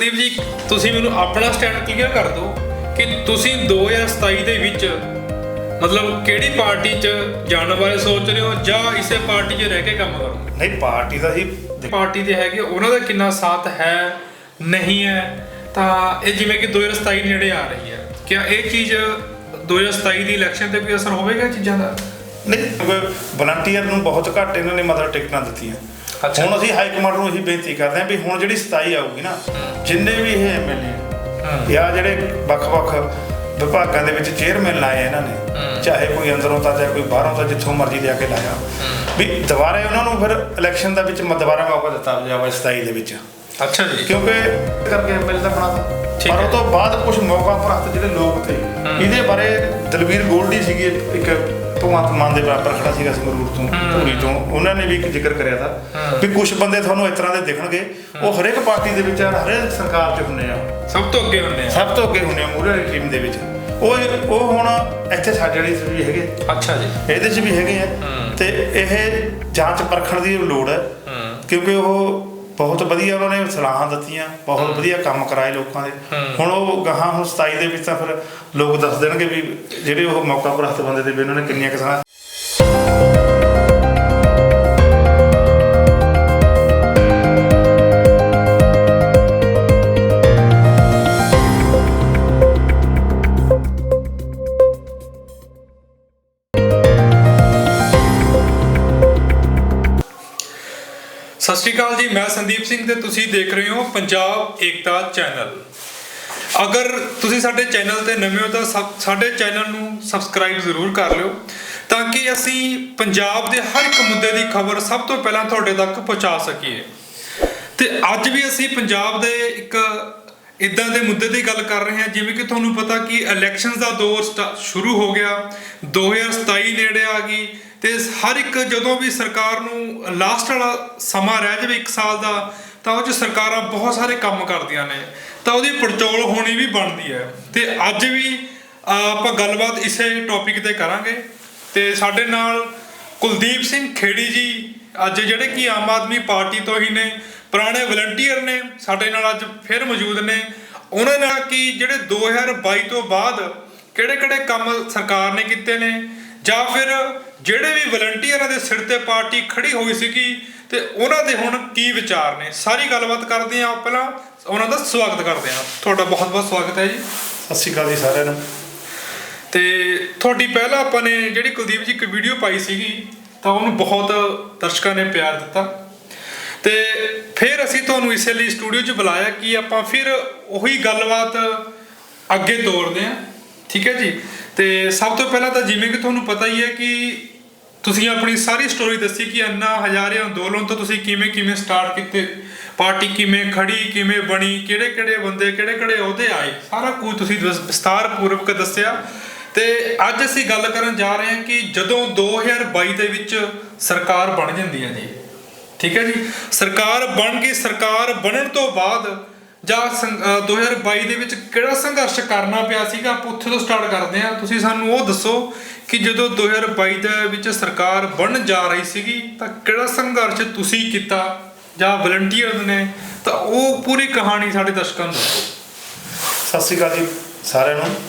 ਕੁਲਦੀਪ ਜੀ ਤੁਸੀਂ ਮੈਨੂੰ ਆਪਣਾ ਸਟੈਂਡ ਕਲੀਅਰ ਕਰ ਦਿਓ ਕਿ ਤੁਸੀਂ 2027 ਦੇ ਵਿੱਚ ਮਤਲਬ ਕਿਹੜੀ ਪਾਰਟੀ 'ਚ ਜਾਣ ਬਾਰੇ ਸੋਚ ਰਹੇ ਹੋ ਜਾਂ ਇਸੇ ਪਾਰਟੀ 'ਚ ਰਹਿ ਕੇ ਕੰਮ ਕਰੋਗੇ ਨਹੀਂ ਪਾਰਟੀ ਦਾ ਹੀ ਪਾਰਟੀ ਦੇ ਹੈਗੇ ਉਹਨਾਂ ਦਾ ਕਿੰਨਾ ਸਾਥ ਹੈ ਨਹੀਂ ਹੈ? ਤਾਂ ਇਹ ਜਿਵੇਂ ਕਿ 2027 ਨੇੜੇ ਆ ਰਹੀ ਹੈ। ਕਿਆ ਇਹ ਚੀਜ਼ 2027 ਦੀ ਇਲੈਕਸ਼ਨ ਤੇ ਕੋਈ ਅਸਰ ਹੋਵੇਗਾ ਚੀਜ਼ਾਂ ਦਾ? ਨਹੀਂ ਵਲੰਟੀਅਰ ਨੂੰ ਬਹੁਤ ਘੱਟ ਇਹਨਾਂ ਨੇ ਮਦਦ ਟਿਕਟਾਂ ਦਿੱਤੀਆਂ। ਹੁਣ ਅਸੀਂ ਹਾਈ ਕਮਾਂਡ ਨੂੰ ਇਹੀ ਬੇਨਤੀ ਕਰਦੇ ਹਾਂ ਵੀ ਹੁਣ ਜਿਹੜੀ 27 ਆਊਗੀ ਨਾ ਜਿੰਨੇ ਵੀ ਇਹ ਐਮਐਲਏ ਜਾਂ ਜਿਹੜੇ ਵੱਖ-ਵੱਖ ਵਿਭਾਗਾਂ ਦੇ ਵਿੱਚ ਚੇਅਰਮੈਨ ਲਾਏ ਇਹਨਾਂ ਨੇ ਚਾਹੇ ਕੋਈ ਅੰਦਰੋਂ ਤਾਂ ਜਾਂ ਕੋਈ ਬਾਹਰੋਂ ਤਾਂ ਜਿੱਥੋਂ ਮਰਜ਼ੀ ਲਿਆ ਕੇ ਲਾਇਆ। ਵੀ ਦੁਬਾਰੇ ਉਹਨਾਂ ਨੂੰ ਫਿਰ ਇਲੈਕਸ਼ਨ ਦਾ ਵਿੱਚ ਦੁਬਾਰਾ ਮੌਕਾ ਦਿੱਤਾ ਜਾਵੇ 27 ਦੇ ਵਿੱਚ। ਅੱਛਾ ਜੀ। ਕਿਉਂਕਿ ਕਰਕੇ ਐਮਐਲਏ ਦਾ ਬਣਾਤਾ ਪਰ। ਉਹ ਤੋਂ ਬਾਅਦ ਕੁਝ ਮੌਕਾ ਪ੍ਰਾਪਤ ਜਿਹੜੇ ਲੋਕ ਤੇ ਇਹਦੇ ਬਾਰੇ ਦਲਵੀਰ ਗੋਲਡੀ ਸੀਗੀ ਇੱਕ ਭਗਵੰਤ ਮਾਨ ਦੇ ਬਰਾਬਰ ਖੜਾ ਸੀਗਾ ਸੰਗਰੂਰ ਤੋਂ ਧੂਰੀ ਤੋਂ। ਉਹਨਾਂ ਨੇ ਵੀ ਇੱਕ ਜ਼ਿਕਰ ਕਰਿਆ ਤਾਂ ਵੀ ਕੁਝ ਬੰਦੇ ਤੁਹਾਨੂੰ ਇਸ ਤਰ੍ਹਾਂ ਦੇ ਦਿਖਣਗੇ। ਉਹ ਹਰੇਕ ਪਾਰਟੀ ਦੇ ਵਿੱਚ ਹਰੇਕ ਸਰਕਾਰ 'ਚ ਹੁੰਦੇ ਆ। ਸਭ ਤੋਂ ਅੱਗੇ ਹੁੰਦੇ ਆ। ਸਭ ਤੋਂ ਅੱਗੇ ਹੁੰਦੇ ਆ ਵਾਲੀ ਟੀਮ ਦੇ ਵਿੱਚ। ਉਹ ਉਹ ਹੁਣ ਇੱਥੇ ਸਾਡੇ ਵਾਲੀ ਵੀ ਹੈਗੇ। ਅੱਛਾ ਜੀ। ਇਹਦੇ 'ਚ ਵੀ ਹੈਗੇ ਆ। ਤੇ ਇਹ ਜਾਂਚ ਪਰਖਣ ਦੀ ਲੋੜ ਹੈ। ਕਿਉਂਕਿ ਉਹ ਬਹੁਤ ਵਧੀਆ ਉਹਨਾਂ ਨੇ ਸਲਾਹਾਂ ਦਿੱਤੀਆਂ ਬਹੁਤ ਵਧੀਆ ਕੰਮ ਕਰਾਏ ਲੋਕਾਂ ਦੇ। ਹੁਣ ਉਹ ਗਾਹਾਂ ਹੁਣ 27 ਦੇ ਵਿੱਚ ਤਾਂ ਫਿਰ ਲੋਕ ਦੱਸ ਦੇਣਗੇ ਵੀ ਜਿਹੜੇ ਉਹ ਮੌਕਾ ਪ੍ਰਾਪਤ ਬੰਦੇ ਦੇ ਵੀ ਉਹਨਾਂ ਨੇ ਕਿੰਨੀਆਂ ਕਿਸਾਨ ਸਤਿ ਸ਼੍ਰੀ ਅਕਾਲ ਜੀ, ਮੈਂ ਸੰਦੀਪ ਸਿੰਘ ਤੇ ਤੁਸੀਂ ਦੇਖ ਰਹੇ ਹੋ ਪੰਜਾਬ ਏਕਤਾ ਚੈਨਲ। ਅਗਰ ਤੁਸੀਂ ਸਾਡੇ ਚੈਨਲ ਤੇ ਨਵੇਂ ਹੋ ਤਾਂ ਸਬ- ਸਾਡੇ ਚੈਨਲ ਨੂੰ ਸਬਸਕ੍ਰਾਈਬ ਜ਼ਰੂਰ ਕਰ ਲਿਓ ਤਾਂ ਕਿ ਅਸੀਂ ਪੰਜਾਬ ਦੇ ਹਰ ਇੱਕ ਮੁੱਦੇ ਦੀ ਖਬਰ ਸਭ ਤੋਂ ਪਹਿਲਾਂ ਤੁਹਾਡੇ ਤੱਕ ਪਹੁੰਚਾ ਸਕੀਏ। ਤੇ ਅੱਜ ਵੀ ਅਸੀਂ ਪੰਜਾਬ ਦੇ ਇੱਕ ਇਦਾਂ ਦੇ ਮੁੱਦੇ ਦੀ ਗੱਲ ਕਰ ਰਹੇ ਹਾਂ, ਜਿਵੇਂ ਕਿ ਤੁਹਾਨੂੰ ਪਤਾ ਕਿ ਇਲੈਕਸ਼ਨਸ ਦਾ ਦੌਰ ਸਟਾ- ਸ਼ੁਰੂ ਹੋ ਗਿਆ 2027 ਨੇੜੇ ਆ ਗਈ ਤੇ ਹਰ ਇੱਕ ਜਦੋਂ ਵੀ ਸਰਕਾਰ ਨੂੰ ਲਾਸਟ ਵਾਲਾ ਸਮਾਂ ਰਹਿ ਜਾਵੇ 1 ਸਾਲ ਦਾ, ਤਾਂ ਉਹ 'ਚ ਸਰਕਾਰਾਂ ਬਹੁਤ ਸਾਰੇ ਕੰਮ ਕਰਦੀਆਂ ਨੇ। ਤਾਂ ਉਹਦੀ ਪੜਚੋਲ ਹੋਣੀ ਵੀ ਬਣਦੀ ਹੈ। ਤੇ ਅੱਜ ਵੀ ਆਪਾਂ ਗੱਲਬਾਤ ਇਸੇ ਟੌਪਿਕ ਤੇ ਕਰਾਂਗੇ। ਤੇ ਸਾਡੇ ਨਾਲ ਕੁਲਦੀਪ ਸਿੰਘ ਖੇੜੀ ਜੀ, ਅੱਜ ਜਿਹੜੇ ਕਿ ਆਮ ਆਦਮੀ ਪਾਰਟੀ ਤੋਂ ਹੀ ਨੇ, ਪੁਰਾਣੇ ਵਲੰਟੀਅਰ ਨੇ, ਸਾਡੇ ਨਾਲ ਅੱਜ ਫਿਰ ਮੌਜੂਦ ਨੇ। ਉਹਨਾਂ ਨਾਲ ਕਿ ਜਿਹੜੇ 2022 ਤੋਂ ਬਾਅਦ ਕਿਹੜੇ-ਕਿਹੜੇ ਕੰਮ ਸਰਕਾਰ ਨੇ ਕੀਤੇ ਨੇ ਜਾਂ ਫਿਰ ਜਿਹੜੇ ਵੀ ਵਲੰਟੀਅਰਾਂ ਦੇ ਸਿਰ ਤੇ ਪਾਰਟੀ ਖੜੀ ਹੋਈ ਸੀਗੀ ਤੇ ਉਹਨਾਂ ਦੇ ਹੁਣ ਕੀ ਵਿਚਾਰ ਨੇ? ਸਾਰੀ ਗੱਲਬਾਤ ਕਰਦੇ ਹਾਂ ਪਹਿਲਾਂ ਉਹਨਾਂ ਦਾ ਸਵਾਗਤ ਕਰਦੇ ਹਾਂ। ਤੁਹਾਡਾ ਬਹੁਤ-ਬਹੁਤ ਸਵਾਗਤ ਹੈ ਜੀ। ਸਤਿ ਸ਼੍ਰੀ ਅਕਾਲ ਜੀ ਸਾਰਿਆਂ ਨੂੰ। ਤੇ ਤੁਹਾਡੀ ਪਹਿਲਾਂ ਆਪਾਂ ਨੇ ਜਿਹੜੀ ਕੁਲਦੀਪ ਜੀ ਇੱਕ ਵੀਡੀਓ ਪਾਈ ਸੀਗੀ ਤਾਂ ਉਹਨੂੰ ਬਹੁਤ ਦਰਸ਼ਕਾਂ ਨੇ ਪਿਆਰ ਦਿੱਤਾ। ਤੇ ਫਿਰ ਅਸੀਂ ਤੁਹਾਨੂੰ ਇਸੇ ਲਈ ਸਟੂਡੀਓ 'ਚ ਬੁਲਾਇਆ ਕਿ ਆਪਾਂ ਫਿਰ ਉਹੀ ਗੱਲਬਾਤ ਅੱਗੇ ਤੋਰਦੇ ਹਾਂ। ਠੀਕ ਹੈ ਜੀ? ਤੇ ਸਭ ਤੋਂ ਪਹਿਲਾਂ ਤਾਂ ਜਿਵੇਂ ਕਿ ਤੁਹਾਨੂੰ ਪਤਾ ਹੀ ਹੈ ਕਿ ਤੁਸੀਂ ਆਪਣੀ ਸਾਰੀ ਸਟੋਰੀ ਦੱਸੀ ਕਿ ਅੰਨਾ ਹਜ਼ਾਰੇ ਅੰਦੋਲਨ ਤੋਂ ਤੁਸੀਂ ਕਿਵੇਂ ਕਿਵੇਂ ਸਟਾਰਟ ਕੀਤੇ, ਪਾਰਟੀ ਕਿਵੇਂ ਖੜੀ, ਕਿਵੇਂ ਬਣੀ, ਕਿਹੜੇ ਕਿਹੜੇ ਬੰਦੇ, ਕਿਹੜੇ ਕਿਹੜੇ ਅਹੁਦੇ ਆਏ, ਸਾਰਾ ਕੁਝ ਤੁਸੀਂ ਵਿਸ- ਵਿਸਤਾਰਪੂਰਵਕ ਦੱਸਿਆ। ਤੇ ਅੱਜ ਅਸੀਂ ਗੱਲ ਕਰਨ ਜਾ ਰਹੇ ਹਾਂ ਕਿ ਜਦੋਂ 2022 ਦੇ ਵਿੱਚ ਸਰਕਾਰ ਬਣ ਜਾਂਦੀ ਹੈ ਜੀ। ਠੀਕ ਹੈ ਜੀ? ਸਰਕਾਰ ਬਣ ਕੇ ਸਰਕਾਰ ਬਣਨ ਤੋਂ ਬਾਅਦ ਜਾਂ ਸੰ- ਅਹ 2022 ਦੇ ਵਿੱਚ ਕਿਹੜਾ ਸੰਘਰਸ਼ ਕਰਨਾ ਪਿਆ ਸੀਗਾ? ਆਪਾਂ ਉੱਥੇ ਤੋਂ ਸਟਾਰਟ ਕਰਦੇ ਹਾਂ। ਤੁਸੀਂ ਸਾਨੂੰ ਉਹ ਦੱਸੋ ਕਿ ਜਦੋਂ 2022 ਦੇ ਵਿੱਚ ਸਰਕਾਰ ਬਣ ਜਾ ਰਹੀ ਸੀਗੀ, ਤਾਂ ਕਿਹੜਾ ਸੰਘਰਸ਼ ਤੁਸੀਂ ਕੀਤਾ? ਜਾਂ ਵਲੰਟੀਅਰ ਨੇ? ਤਾਂ ਉਹ ਪੂਰੀ ਕਹਾਣੀ ਸਾਡੇ ਦਰਸ਼ਕਾਂ ਨੂੰ ਦੱਸੋ। ਸਤਿ ਸ਼੍ਰੀ ਅਕਾਲ ਜੀ ਸਾਰਿਆਂ ਨੂੰ।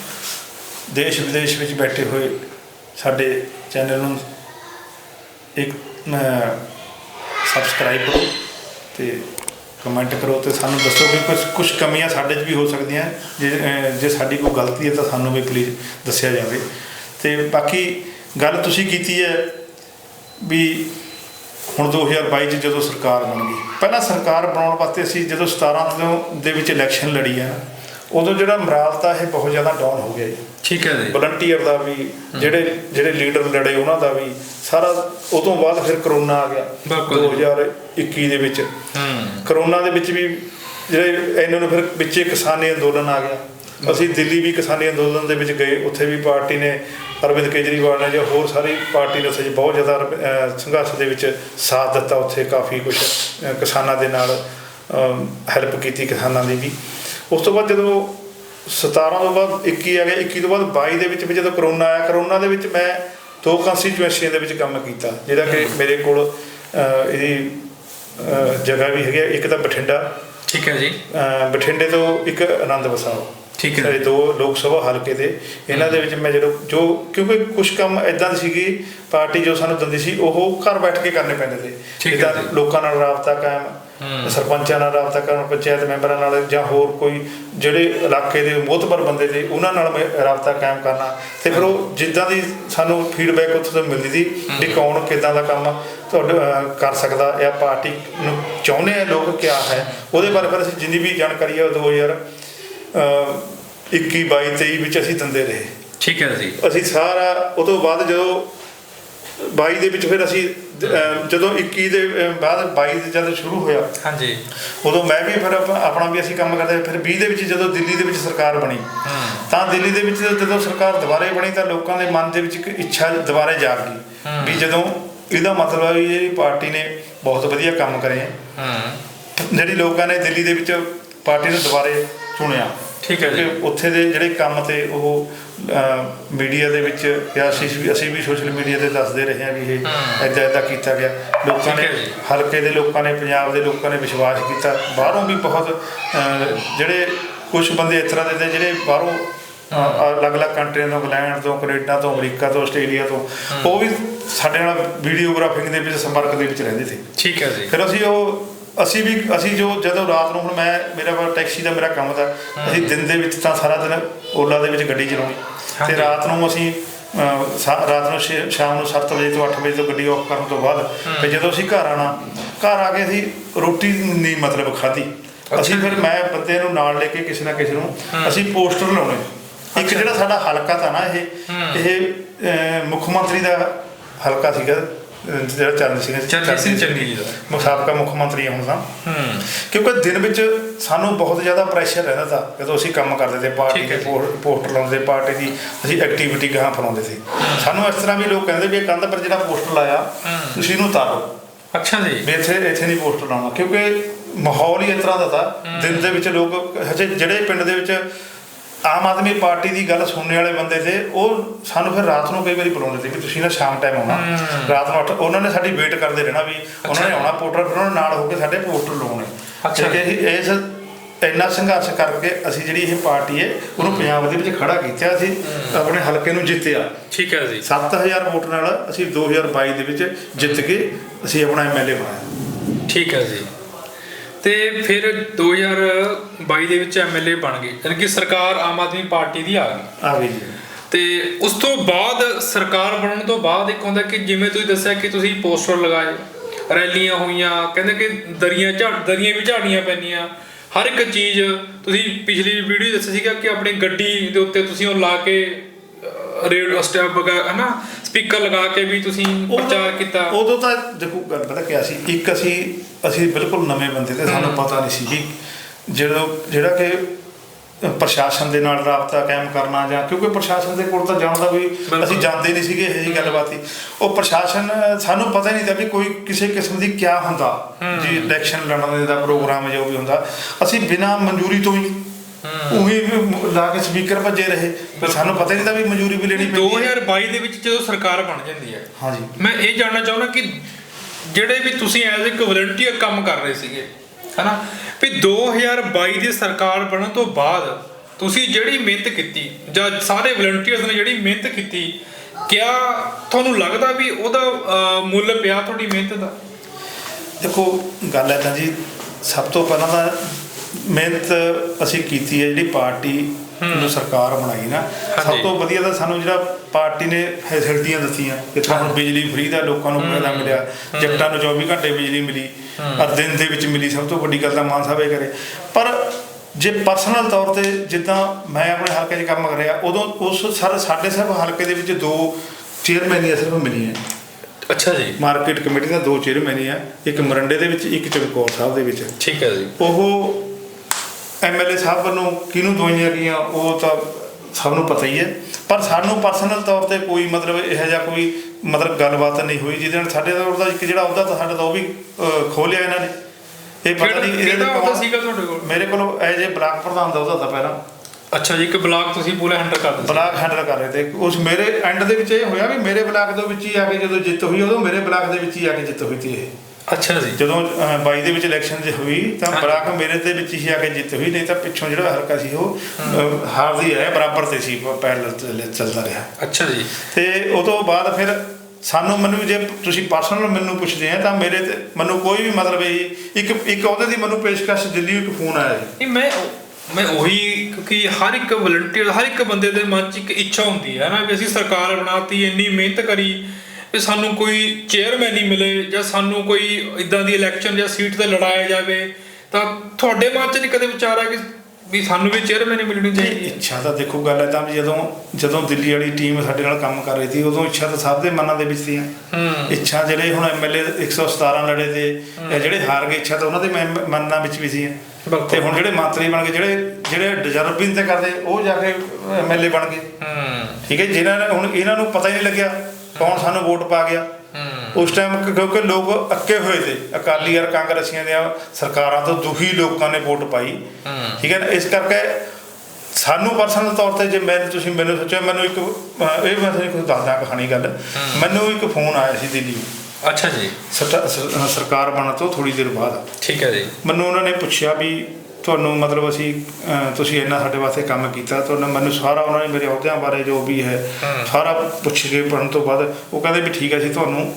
ਦੇਸ਼ ਵਿਦੇਸ਼ ਵਿੱਚ ਬੈਠੇ ਹੋਏ ਸਾਡੇ ਚੈਨਲ ਨੂੰ ਇੱਕ ਸਬਸਕ੍ਰਾਈਬ ਕਰੋ ਤੇ ਕਮੈਂਟ ਕਰੋ ਤੇ ਸਾਨੂੰ ਦੱਸੋ ਵੀ ਕੁਝ ਕੁਝ ਕਮੀਆਂ ਸਾਡੇ 'ਚ ਵੀ ਹੋ ਸਕਦੀਆਂ, ਜੇ ਜੇ ਸਾਡੀ ਕੋਈ ਗਲਤੀ ਹੈ ਤਾਂ ਸਾਨੂੰ ਵੀ ਪਲੀਜ਼ ਦੱਸਿਆ ਜਾਵੇ। ਤੇ ਬਾਕੀ ਗੱਲ ਤੁਸੀਂ ਕੀਤੀ ਹੈ ਵੀ ਹੁਣ 2022 ਚ ਜਦੋਂ ਸਰਕਾਰ ਬਣ ਗਈ, ਪਹਿਲਾਂ ਸਰਕਾਰ ਬਣਾਉਣ ਵਾਸਤੇ ਅਸੀਂ ਜਦੋਂ 17 ਤੋਂ ਦੇ ਵਿੱਚ ਇਲੈਕਸ਼ਨ ਲੜੀ ਆ, ਉਦੋਂ ਜਿਹੜਾ ਮਰਾਲ ਤਾਂ ਇਹ ਬਹੁਤ ਜ਼ਿਆਦਾ ਡਾਊਨ ਹੋ ਗਿਆ ਜੀ। ਠੀਕ ਹੈ ਜੀ। ਵਲੰਟੀਅਰ ਦਾ ਵੀ ਜਿਹੜੇ ਜਿਹੜੇ ਲੀਡਰ ਲੜੇ ਉਹਨਾਂ ਦਾ ਵੀ ਸਾਰਾ ਉਹ ਤੋਂ ਬਾਅਦ ਫਿਰ ਕਰੋਨਾ ਆ ਗਿਆ ਬਿਲਕੁਲ। 2021 ਦੇ ਵਿੱਚ। ਹੂੰ। ਕਰੋਨਾ ਦੇ ਵਿੱਚ ਵੀ ਜਿਹੜੇ ਇਹਨਾਂ ਨੂੰ ਫਿਰ ਵਿੱਚੇ ਕਿਸਾਨੀ ਅੰਦੋਲਨ ਆ ਗਿਆ। ਅਸੀਂ ਦਿੱਲੀ ਵੀ ਕਿਸਾਨੀ ਅੰਦੋਲਨ ਦੇ ਵਿੱਚ ਗਏ ਉੱਥੇ ਵੀ ਪਾਰਟੀ ਨੇ ਅਰਵਿੰਦ ਕੇਜਰੀਵਾਲ ਨੇ ਜਾਂ ਹੋਰ ਸਾਰੀ ਪਾਰਟੀ ਨੇ ਉੱਥੇ ਬਹੁਤ ਜ਼ਿਆਦਾ ਸੰਘਰਸ਼ ਦੇ ਵਿੱਚ ਸਾਥ ਦਿੱਤਾ ਉੱਥੇ ਕਾਫੀ ਕੁਝ ਕਿਸਾਨਾਂ ਦੇ ਨਾਲ ਹੈਲਪ ਕੀਤੀ ਕਿਸਾਨਾਂ ਦੀ ਵੀ। ਉਸ ਤੋਂ ਬਾਅਦ ਜਦੋਂ 17 ਤੋਂ ਬਾਅਦ 21 ਆ ਗਿਆ 21 ਤੋਂ ਬਾਅਦ 22 ਦੇ ਵਿੱਚ ਵੀ ਜਦੋਂ ਕਰੋਨਾ ਆਇਆ ਕਰੋਨਾ ਦੇ ਵਿੱਚ ਮੈਂ ਦੋ ਕੰਸਟੀਚੁਐਂਸੀਆਂ ਦੇ ਵਿੱਚ ਕੰਮ ਕੀਤਾ ਜਿਹੜਾ ਕਿ ਮੇਰੇ ਕੋਲ ਇਹਦੀ ਜਗ੍ਹਾ ਵੀ ਹੈਗੀ। ਇੱਕ ਤਾਂ ਬਠਿੰਡਾ ਠੀਕ ਹੈ ਜੀ ਬਠਿੰਡੇ ਤੋਂ ਇੱਕ ਆਨੰਦ ਵਸਾਓ ਠੀਕ ਹੈ। ਇਹ ਦੋ ਲੋਕ ਸਭਾ ਹਲਕੇ ਦੇ ਇਹਨਾਂ ਦੇ ਵਿੱਚ ਮੈਂ ਜਦੋਂ ਜੋ ਕਿਉਂਕਿ ਕੁਝ ਕੰਮ ਇਦਾਂ ਸੀਗੇ ਪਾਰਟੀ ਜੋ ਸਾਨੂੰ ਦਿੰਦੀ ਸੀ ਉਹ ਘਰ ਬੈਠ ਕੇ ਕਰਨੇ ਪੈਂਦੇ ਸੀ। ਜਿੱਦਾਂ। ਲੋਕਾਂ ਨਾਲ ਰਾਬਤਾ ਕਾਇਮ। ਸਰਪੰਚਾਂ ਨਾਲ ਰਾਬਤਾ ਕਾਇਮ ਪੰਚਾਇਤ ਮੈਂਬਰਾਂ ਨਾਲ ਜਾਂ ਹੋਰ ਕੋਈ ਜਿਹੜੇ ਇਲਾਕੇ ਦੇ ਮੋਹਤਬਰ ਬੰਦੇ ਨੇ ਉਹਨਾਂ ਨਾਲ ਮੈਂ ਰਾਬਤਾ ਕਾਇਮ ਕਰਨਾ। ਤੇ ਫਿਰ ਉਹ ਜਿੱਦਾਂ ਦੀ ਸਾਨੂੰ ਫੀਡਬੈਕ ਉੱਥੋਂ ਤੋਂ ਮਿਲਦੀ ਸੀ ਵੀ ਕੌਣ ਕਿਦਾਂ ਦਾ ਕੰਮ ਤੁਹਾਡੇ ਕਰ ਸਕਦਾ ਜਾਂ ਪਾਰਟੀ ਨੂੰ ਚਾਹੁੰਦੇ ਆ ਲੋਕ ਕਿਆ ਹੈ ਉਹਦੇ ਬਾਰੇ ਫਿਰ ਅਸੀਂ ਜਿੰਨੀ ਵੀ ਜਾਣਕਾਰੀ ਹੈ ਉਹ 2000 ਅਹ 21 22 23 ਵਿੱਚ ਅਸੀਂ ਦਿੰਦੇ ਰਹੇ। ਠੀਕ ਹੈ ਜੀ। ਅਸੀਂ ਸਾਰਾ ਉਹ ਤੋਂ ਬਾਅਦ ਜਦੋਂ 22 ਦੇ ਵਿੱਚ ਫਿਰ ਅਸੀਂ ਜਦੋਂ 21 ਦੇ ਬਾਅਦ 22 ਦੇ ਜਦ ਸ਼ੁਰੂ ਹੋਇਆ ਹਾਂਜੀ। ਉਦੋਂ ਮੈਂ ਵੀ ਫਿਰ ਆਪ- ਆਪਣਾ ਵੀ ਅਸੀਂ ਕੰਮ ਕਰਦੇ ਫਿਰ 20 ਦੇ ਵਿੱਚ ਜਦੋਂ ਦਿੱਲੀ ਦੇ ਵਿੱਚ ਸਰਕਾਰ ਬਣੀ ਤਾਂ ਦਿੱਲੀ ਦੇ ਵਿੱਚ ਜਦੋਂ ਸਰਕਾਰ ਦੁਬਾਰੇ ਬਣੀ ਤਾਂ ਲੋਕਾਂ ਦੇ ਮਨ ਦੇ ਵਿੱਚ ਇੱਕ ਇੱਛਾ ਦੁਬਾਰੇ ਜਾਗ ਗਈ ਵੀ ਜਦੋਂ ਇਹਦਾ ਮਤਲਬ ਹੈ ਵੀ ਇਹ ਪਾਰਟੀ ਨੇ ਬਹੁਤ ਵਧੀਆ ਕੰਮ ਕਰੇ। ਹੂੰ। ਜਿਹੜੀ ਲੋਕਾਂ ਨੇ ਦਿੱਲੀ ਦੇ ਵਿੱਚ ਪਾਰਟੀ ਨੂੰ ਦੁਬਾਰੇ ਚੁਣਿਆ। ਠੀਕ ਹੈ ਜੀ। ਉੱਥੇ ਦੇ ਜਿਹੜੇ ਕੰਮ ਤੇ ਉਹ ਮੀਡੀਆ ਦੇ ਵਿੱਚ ਜਾਂ ਅਸੀਂ ਵੀ ਅਸੀਂ ਵੀ ਸੋਸ਼ਲ ਮੀਡੀਆ ਤੇ ਦੱਸਦੇ ਰਹੇ ਹਾਂ ਵੀ ਇਹ। ਐਦਾਂ ਐਦਾਂ ਕੀਤਾ ਗਿਆ। ਲੋਕਾਂ ਨੇ। ਹਲਕੇ ਦੇ ਲੋਕਾਂ ਨੇ ਪੰਜਾਬ ਦੇ ਲੋਕਾਂ ਨੇ ਵਿਸ਼ਵਾਸ ਕੀਤਾ। ਬਾਹਰੋਂ ਵੀ ਬਹੁਤ ਜਿਹੜੇ ਕੁਝ ਬੰਦੇ ਇਸ ਤਰ੍ਹਾਂ ਦੇ ਜਿਹੜੇ ਬਾਹਰੋਂ ਅਲੱਗ-ਅਲੱਗ ਕੰਟਰੀਆਂ ਤੋਂ ਇੰਗਲੈਂਡ ਤੋਂ ਕੈਨੇਡਾ ਤੋਂ ਅਮਰੀਕਾ ਤੋਂ ਆਸਟ੍ਰੇਲੀਆ ਤੋਂ ਉਹ ਵੀ ਸਾਡੇ ਨਾਲ ਵੀਡੀਓਗ੍ਰਾਫਿੰਗ ਦੇ ਵਿੱਚ ਸੰਪਰਕ ਦੇ ਵਿੱਚ ਰਹਿੰਦੇ ਸੀ। ਠੀਕ ਹੈ ਜੀ। ਫਿਰ ਅਸੀਂ ਉਹ ਅਸੀਂ ਵੀ ਅਸੀਂ ਜੋ ਜਦੋਂ ਰਾਤ ਨੂੰ ਹੁਣ ਮੈਂ ਮੇਰਾ ਵਾ ਟੈਕਸੀ ਦਾ ਮੇਰਾ ਕੰਮ ਦਾ ਅਸੀਂ ਦਿਨ ਦੇ ਵਿੱਚ ਤਾਂ ਸਾਰਾ ਦਿਨ ਓਲਾ ਦੇ ਵਿੱਚ ਗੱਡੀ ਚਲਾਉਣੀ। ਤੇ ਰਾਤ ਨੂੰ ਅਸੀਂ ਅਹ, ਸਾ- ਰਾਤ ਨੂੰ ਛੇ- ਸ਼ਾਮ ਨੂੰ 7 ਵਜੇ ਤੋਂ 8 ਵਜੇ ਤੋਂ ਗੱਡੀ ਆਫ ਕਰਨ ਤੋਂ ਬਾਅਦ ਤੇ ਜਦੋਂ ਅਸੀਂ ਘਰ ਆਣਾ ਘਰ ਆ ਕੇ ਅਸੀਂ ਰੋਟੀ ਨਹੀਂ ਮਤਲਬ ਖਾਧੀ। ਅਸੀਂ ਫਿਰ ਮੈਂ ਬੰਦੇ ਨੂੰ ਨਾਲ ਲੈ ਕੇ ਕਿਸੇ ਨਾ ਕਿਸੇ ਨੂੰ ਅਸੀਂ ਪੋਸਟਰ ਲਾਉਣੇ। ਇੱਕ ਜਿਹੜਾ ਸਾਡਾ ਹਲਕਾ ਤਾਂ ਨਾ ਇਹ ਇਹ ਅਹ, ਮੁੱਖ ਮੰਤਰੀ ਦਾ ਹਲਕਾ ਸੀਗਾ ਜਿਹੜਾ ਚਰਨ ਸਿੰਘ ਚਰਨਜੀਤ ਸਿੰਘ ਚੰਨੀ ਜੀ ਦਾ ਸਾਬਕਾ ਮੁੱਖ ਮੰਤਰੀ ਹੁਣ ਤਾਂ। ਹੂੰ। ਕਿਉਂਕਿ ਦਿਨ ਵਿੱਚ ਸਾਨੂੰ ਬਹੁਤ ਜ਼ਿਆਦਾ ਪ੍ਰੈਸ਼ਰ ਰਹਿੰਦਾ ਤਾ ਜਦੋਂ ਅਸੀਂ ਕੰਮ ਕਰਦੇ ਤੇ ਪਾਰਟੀ ਦੇ ਪੋਸਟਰ ਲਾਉਂਦੇ ਪਾਰਟੀ ਦੀ ਅਸੀਂ ਐਕਟੀਵਿਟੀ ਗਾਹਾਂ ਫਲਾਉਂਦੇ ਸੀ। ਸਾਨੂੰ ਇਸ ਤਰ੍ਹਾਂ ਵੀ ਲੋਕ ਕਹਿੰਦੇ ਵੀ ਇਹ ਕੰਧ ਪਰ ਜਿਹੜਾ ਪੋਸਟਰ ਲਾਇਆ ਤੁਸੀਂ ਇਹਨੂੰ ਉਤਾਰੋ ਅੱਛਾ ਜੀ। ਵੀ ਇੱਥੇ ਇੱਥੇ ਨਹੀਂ ਪੋਸਟਰ ਲਾਉਣਾ। ਕਿਉਂਕਿ ਮਾਹੌਲ ਹੀ ਇਸ ਤਰ੍ਹਾਂ ਦਾ ਤਾ ਦਿਨ ਦੇ ਵਿੱਚ ਲੋਕ ਹਜੇ ਜਿਹੜੇ ਪਿੰਡ ਦੇ ਵਿੱਚ ਆਮ ਆਦਮੀ ਪਾਰਟੀ ਦੀ ਗੱਲ ਸੁਣਨੇ ਵਾਲੇ ਬੰਦੇ ਤੇ ਉਹ ਸਾਨੂੰ ਫਿਰ ਰਾਤ ਨੂੰ ਕਈ ਵਾਰੀ ਬੁਲਾਉਂਦੇ ਸੀ ਵੀ ਤੁਸੀਂ ਨਾ ਸ਼ਾਮ ਟਾਈਮ ਆਉਣਾ। ਰਾਤ ਨੂੰ ਅੱਠ ਉਹਨਾਂ ਨੇ ਸਾਡੀ ਵੇਟ ਕਰਦੇ ਰਹਿਣਾ ਵੀ ਉਹਨਾਂ ਨੇ ਆਉਣਾ ਪੋਸਟਰ ਫਿਰ ਉਹਨਾਂ ਨਾਲ ਹੋ ਕੇ ਸਾਡੇ ਪੋਸਟਰ ਲਾਉਣੇ। ਅੱਛਾ। ਕਿ ਇਸ ਇੰਨਾ ਸੰਘਰਸ਼ ਕਰਕੇ ਅਸੀਂ ਜਿਹੜੀ ਇਹ ਪਾਰਟੀ ਹੈ ਉਹਨੂੰ ਪੰਜਾਬ ਦੇ ਵਿੱਚ ਖੜਾ ਕੀਤਾ ਅਸੀਂ ਆਪਣੇ ਹਲਕੇ ਨੂੰ ਜਿੱਤਿਆ। ਠੀਕ ਹੈ ਜੀ। 7000 ਵੋਟ ਨਾਲ ਅਸੀਂ 2022 ਦੇ ਵਿੱਚ ਜਿੱਤ ਕੇ ਅਸੀਂ ਆਪਣਾ ਐਮਐਲਏ ਬਣਾਇਆ। ਠੀਕ ਹੈ ਜੀ। ਤੇ ਫਿਰ 2022 ਦੇ ਵਿੱਚ ਐਮਐਲਏ ਬਣ ਗਏ ਯਾਨੀ ਕਿ ਸਰਕਾਰ ਆਮ ਆਦਮੀ ਪਾਰਟੀ ਦੀ ਆ ਗਈ। ਆ ਗਈ ਜੀ। ਤੇ ਉਸ ਤੋਂ ਬਾਅਦ ਸਰਕਾਰ ਬਣਨ ਤੋਂ ਬਾਅਦ ਇੱਕ ਹੁੰਦਾ ਕਿ ਜਿਵੇਂ ਤੁਸੀਂ ਦੱਸਿਆ ਕਿ ਤੁਸੀਂ ਪੋਸਟਰ ਲਗਾਏ ਰੈਲੀਆਂ ਹੋਈਆਂ ਕਹਿੰਦੇ ਕਿ ਦਰੀਆਂ ਝਾੜ ਦਰੀਆਂ ਵੀ ਝਾੜੀਆਂ ਪੈਣੀਆਂ ਹਰ ਇੱਕ ਚੀਜ਼ ਤੁਸੀਂ ਪਿਛਲੀ ਵੀਡੀਓ ਦੱਸਿਆ ਸੀਗਾ ਕਿ ਆਪਣੀ ਗੱਡੀ ਦੇ ਉੱਤੇ ਤੁਸੀਂ ਉਹ ਲਾ ਕੇ ਰੇਡੀਓ ਸਟੈਪ ਹੈ ਨਾ ਸਪੀਕਰ ਲਗਾ ਕੇ ਵੀ ਤੁਸੀਂ ਪ੍ਰਚਾਰ ਕੀਤਾ। ਉਦੋਂ ਤਾਂ ਦੇਖੋ ਗੱਲ ਪਤਾ ਕਿਆ ਸੀ? ਇੱਕ ਅਸੀਂ ਅਸੀਂ ਬਿਲਕੁਲ ਨਵੇਂ ਬੰਦੇ ਤੇ ਸਾਨੂੰ ਪਤਾ ਨਹੀਂ ਸੀ ਕਿ ਜਦੋਂ ਜਿਹੜਾ ਕਿ ਪ੍ਰਸ਼ਾਸਨ ਦੇ ਨਾਲ ਰਾਬਤਾ ਕਾਇਮ ਕਰਨਾ ਜਾਂ ਕਿਉਂਕਿ ਪ੍ਰਸ਼ਾਸਨ ਦੇ ਕੋਲ ਤਾਂ ਜਾਣ ਦਾ ਵੀ ਅਸੀਂ ਜਾਂਦੇ ਨਹੀਂ ਸੀਗੇ ਇਹ ਜੀ ਗੱਲਬਾਤ ਹੀ ਉਹ ਪ੍ਰਸ਼ਾਸਨ ਸਾਨੂੰ ਪਤਾ ਨਹੀਂ ਤਾਂ ਵੀ ਕੋਈ ਕਿਸੇ ਕਿਸਮ ਦੀ ਕਿਆ ਹੁੰਦਾ। ਜੀ ਇਲੈਕਸ਼ਨ ਲੜਨ ਦਾ ਪ੍ਰੋਗਰਾਮ ਜੋ ਵੀ ਹੁੰਦਾ। ਅਸੀਂ ਬਿਨਾਂ ਮਨਜ਼ੂਰੀ ਤੋਂ ਹੀ ਉਹੀ ਲਾ ਕੇ ਸਪੀਕਰ ਭੱਜੇ ਰਹੇ। ਪਰ ਸਾਨੂੰ ਪਤਾ ਨਹੀਂ ਤਾਂ ਵੀ ਮਨਜ਼ੂਰੀ ਵੀ ਲੈਣੀ ਪੈਂਦੀ ਹੈ। 2022 ਦੇ ਵਿੱਚ ਜਦੋਂ ਸਰਕਾਰ ਬਣ ਜਾਂਦੀ ਹੈ ਹਾਂਜੀ। ਮੈਂ ਇਹ ਜਾਣਨਾ ਚਾਹੁੰਦਾ ਕਿ ਜਿਹੜੇ ਵੀ ਤੁਸੀਂ ਐਜ਼ ਇੱਕ ਵਲੰਟੀਅਰ ਕੰਮ ਕਰ ਰਹੇ ਸੀਗੇ ਹਨਾ? ਵੀ 2022 ਦੀ ਸਰਕਾਰ ਬਣਨ ਤੋਂ ਬਾਅਦ ਤੁਸੀਂ ਜਿਹੜੀ ਮਿਹਨਤ ਕੀਤੀ ਜਾਂ ਸਾਰੇ ਵਲੰਟੀਅਰਸ ਨੇ ਜਿਹੜੀ ਮਿਹਨਤ ਕੀਤੀ ਕਿਆ ਤੁਹਾਨੂੰ ਲੱਗਦਾ ਵੀ ਉਹਦਾ ਮੁੱਲ ਪਿਆ ਤੁਹਾਡੀ ਮਿਹਨਤ ਦਾ? ਦੇਖੋ ਗੱਲ ਹੈ ਤਾਂ ਜੀ ਸਭ ਤੋਂ ਪਹਿਲਾਂ ਤਾਂ ਮਿਹਨਤ ਅਸੀਂ ਕੀਤੀ ਹੈ ਜਿਹੜੀ ਪਾਰਟੀ ਨੂੰ ਸਰਕਾਰ ਬਣਾਈ ਨਾ ਸਭ। ਤੋਂ ਵਧੀਆ ਤਾਂ ਸਾਨੂੰ ਜਿਹੜਾ ਪਾਰਟੀ ਨੇ ਫੈਸਿਲਿਟੀਆਂ ਦਿੱਤੀਆਂ ਜਿੱਥੇ ਹੁਣ ਬਿਜਲੀ ਫ੍ਰੀ ਦਾ ਲੋਕਾਂ ਨੂੰ ਫਾਇਦਾ ਮਿਲਿਆ ਜੱਟਾਂ ਨੂੰ 24 ਘੰਟੇ ਬਿਜਲੀ ਮਿਲੀ ਔਰ ਦਿਨ ਦੇ ਵਿੱਚ ਮਿਲੀ ਸਭ ਤੋਂ ਵੱਡੀ ਗੱਲ ਤਾਂ ਮਾਨ ਸਾਹਿਬ ਇਹ ਕਰੇ। ਪਰ ਜੇ ਪਰਸਨਲ ਤੌਰ ਤੇ ਜਿੱਦਾਂ ਮੈਂ ਆਪਣੇ ਹਲਕੇ 'ਚ ਕੰਮ ਕਰਿਆ ਉਦੋਂ ਉਸ ਸਾਰੇ ਸਾਡੇ ਸਿਰਫ ਹਲਕੇ ਦੇ ਵਿੱਚ ਦੋ ਚੇਅਰਮੈਨੀਆਂ ਸਿਰਫ ਮਿਲੀਆਂ ਅੱਛਾ ਜੀ। ਮਾਰਕੀਟ ਕਮੇਟੀ ਦਾ ਦੋ ਚੇਅਰਮੈਨੀਆਂ ਇੱਕ ਮਰੰਡੇ ਦੇ ਵਿੱਚ ਇੱਕ ਚਮਕੌਰ ਸਾਹਿਬ ਦੇ ਵਿੱਚ। ਠੀਕ ਹੈ ਜੀ। ਉਹ ਐਮਐਲਏ ਸਾਹਿਬ ਵੱਲੋਂ ਕਿਹਨੂੰ ਦਵਾਈਆਂ ਗਈਆਂ ਉਹ ਤਾਂ ਸਭ ਨੂੰ ਪਤਾ ਹੀ ਹੈ। ਪਰ ਸਾਨੂੰ ਪਰਸਨਲ ਤੌਰ ਤੇ ਕੋਈ ਮਤਲਬ ਇਹੋ ਜਿਹਾ ਕੋਈ ਮਤਲਬ ਗੱਲਬਾਤ ਨਹੀਂ ਹੋਈ ਜਿਹਦੇ ਨਾਲ ਸਾਡੇ ਦਾ ਉਹਦਾ ਇੱਕ ਜਿਹੜਾ ਉਹਦਾ ਤਾਂ ਸਾਡਾ ਤਾਂ ਉਹ ਵੀ ਖੋਲਿਆ ਇਹਨਾਂ ਨੇ। ਇਹ ਪਤਾ ਨਹੀਂ ਇਹਦੇ ਉਹਦਾ ਸੀਗਾ ਤੁਹਾਡੇ ਕੋਲ? ਮੇਰੇ ਕੋਲ ਐਜ ਜੇ ਬਲਾਕ ਪ੍ਰਧਾਨ ਦਾ ਉਹਦਾ ਤਾਂ ਪਹਿਲਾਂ। ਅੱਛਾ ਜੀ ਇੱਕ ਬਲਾਕ ਤੁਸੀਂ ਪੂਰਾ ਹੈਂਡਲ ਕਰਦੇ ਸੀ ਬਲਾਕ ਹੈਂਡਲ ਕਰ ਰਹੇ ਤੇ ਉਸ ਮੇਰੇ ਐਂਡ ਦੇ ਵਿੱਚ ਇਹ ਹੋਇਆ ਵੀ ਮੇਰੇ ਬਲਾਕ ਦੇ ਵਿੱਚ ਹੀ ਆ ਕੇ ਜਦੋਂ ਜਿੱਤ ਹੋਈ ਉਦੋਂ ਮੇਰੇ ਬਲਾਕ ਦੇ ਵਿੱਚ ਹੀ ਆ ਕੇ ਜਿੱਤ ਹੋਈ ਸੀ ਇਹ। ਅੱਛਾ ਜੀ। ਜਦੋਂ ਅਹ, 22 ਦੇ ਵਿੱਚ ਇਲੈਕਸ਼ਨ ਜੇ ਹੋਈ ਤਾਂ। ਬਰਾਕ ਮੇਰੇ ਦੇ ਵਿੱਚ ਹੀ ਆ ਕੇ ਜਿੱਤ ਹੋਈ ਨਹੀਂ ਤਾਂ ਪਿੱਛੋਂ ਜਿਹੜਾ ਹਲਕਾ ਸੀ ਉਹ ਹਾਰਦੀ ਹੈ ਬਰਾਬਰ ਤੇ ਸੀ ਪੈਰਲ ਚੱਲਦਾ ਰਿਹਾ। ਅੱਛਾ ਜੀ। ਤੇ ਉਹ ਤੋਂ ਬਾਅਦ ਫਿਰ ਸਾਨੂੰ ਮੈਨੂੰ ਜੇ ਤੁਸੀਂ ਪਰਸਨਲ ਮੈਨੂੰ ਪੁੱਛਦੇ ਆ ਤਾਂ ਮੇਰੇ ਤੇ ਮੈਨੂੰ ਕੋਈ ਵੀ ਮਤਲਬ ਇਹ ਇੱਕ ਇੱਕ ਉਹਦੇ ਦੀ ਮੈਨੂੰ ਪੇਸ਼ਕਸ਼ ਦਿੱਲੀ ਇੱਕ ਫੋਨ ਆਇਆ ਜੀ। ਨਹੀਂ ਮੈਂ ਮੈਂ ਉਹੀ ਕਿਉਂਕਿ ਹਰ ਇੱਕ ਵਲੰਟੀਅਰ ਹਰ ਇੱਕ ਬੰਦੇ ਦੇ ਮਨ 'ਚ ਇੱਕ ਇੱਛਾ ਹੁੰਦੀ ਹੈ ਨਾ ਵੀ ਅਸੀਂ ਸਰਕਾਰ ਬਣਾਤੀ ਇੰਨੀ ਮਿਹਨਤ ਕਰੀ ਵੀ ਸਾਨੂੰ ਕੋਈ ਚੇਅਰਮੈਨ ਹੀ ਮਿਲੇ ਜਾਂ ਸਾਨੂੰ ਕੋਈ ਇਦਾਂ ਦੀ ਇਲੈਕਸ਼ਨ ਜਾਂ ਸੀਟ ਤੇ ਲੜਾਇਆ ਜਾਵੇ ਤਾਂ ਤੁਹਾਡੇ ਮਨ 'ਚ ਨਹੀਂ ਕਦੇ ਵਿਚਾਰ ਆ ਕਿ ਵੀ ਸਾਨੂੰ ਵੀ ਚੇਅਰਮੈਨ ਹੀ ਮਿਲਣੀ ਚਾਹੀਦੀ? ਹੈ ਇੱਛਾ ਤਾਂ ਦੇਖੋ ਗੱਲ ਹੈ ਤਾਂ ਵੀ ਜਦੋਂ ਜਦੋਂ ਦਿੱਲੀ ਵਾਲੀ ਟੀਮ ਸਾਡੇ ਨਾਲ ਕੰਮ ਕਰ ਰਹੀ ਸੀ ਉਦੋਂ ਇੱਛਾ ਤਾਂ ਸਭ ਦੇ ਮਨਾਂ ਦੇ ਵਿੱਚ ਸੀ ਹੂੰ। ਇੱਛਾ ਜਿਹੜੇ ਹੁਣ ਐਮਐਲਏ 117 ਲੜੇ ਤੇ ਜਿਹੜੇ ਹਾਰ ਗਏ ਇੱਛਾ ਤਾਂ ਉਹਨਾਂ ਦੇ ਮਨ- ਵਿੱਚ ਵੀ ਸੀ। ਤੇ ਹੁਣ ਜਿਹੜੇ ਮੰਤਰੀ ਬਣ ਗਏ ਜਿਹੜੇ ਜਿਹੜੇ ਡਿਜ਼ਰਵਿੰਗ ਤੇ ਕਰਦੇ ਉਹ ਜਾ ਕੇ ਐਮਐਲਏ ਬਣ ਗਏ। ਠੀਕ ਹੈ ਜਿਨ੍ਹਾਂ ਨੇ ਹੁਣ ਇਹਨਾਂ ਨੂੰ ਪਤਾ ਹੀ ਨਹੀਂ ਲੱਗਿਆ। ਕੌਣ ਸਾਨੂੰ ਵੋਟ ਪਾ ਗਿਆ? ਉਸ ਟਾਈਮ ਕਿਉਂਕਿ ਲੋਕ ਅੱਕੇ ਹੋਏ ਤੇ ਅਕਾਲੀ ਔਰ ਕਾਂਗਰਸੀਆਂ ਦੀਆਂ ਸਰਕਾਰਾਂ ਤੋਂ ਦੁਖੀ ਲੋਕਾਂ ਨੇ ਵੋਟ ਪਾਈ। ਠੀਕ ਹੈ ਨਾ? ਇਸ ਕਰਕੇ ਸਾਨੂੰ ਪਰਸਨਲ ਤੌਰ ਤੇ ਜੇ ਮੈਂ ਤੁਸੀਂ ਮੈਨੂੰ ਸੋਚਿਆ ਮੈਨੂੰ ਇੱਕ ਇਹ ਮੈਂ ਤੁਹਾਨੂੰ ਦੱਸਦਾ ਕਹਾਣੀ ਗੱਲ। ਮੈਨੂੰ ਇੱਕ ਫੋਨ ਆਇਆ ਸੀ ਦਿੱਲੀ ਅੱਛਾ ਜੀ। ਸ- ਸਰਕਾਰ ਬਣਨ ਤੋਂ ਥੋੜੀ ਦੇਰ ਬਾਅਦ। ਠੀਕ ਹੈ ਜੀ। ਮੈਨੂੰ ਉਹਨਾਂ ਨੇ ਪੁੱਛਿਆ ਵੀ ਤੁਹਾਨੂੰ ਮਤਲਬ ਅਸੀਂ ਤੁਸੀਂ ਇੰਨਾ ਸਾਡੇ ਵਾਸਤੇ ਕੰਮ ਕੀਤਾ ਤੁਹਾਨੂੰ ਮੈਨੂੰ ਸਾਰਾ ਉਹਨਾਂ ਨੇ ਮੇਰੇ ਅਹੁਦਿਆਂ ਬਾਰੇ ਜੋ ਵੀ ਹੈ। ਸਾਰਾ ਪੁੱਛ ਕੇ ਪੜਨ ਤੋਂ ਬਾਅਦ ਉਹ ਕਹਿੰਦੇ ਵੀ ਠੀਕ ਹੈ ਜੀ ਤੁਹਾਨੂੰ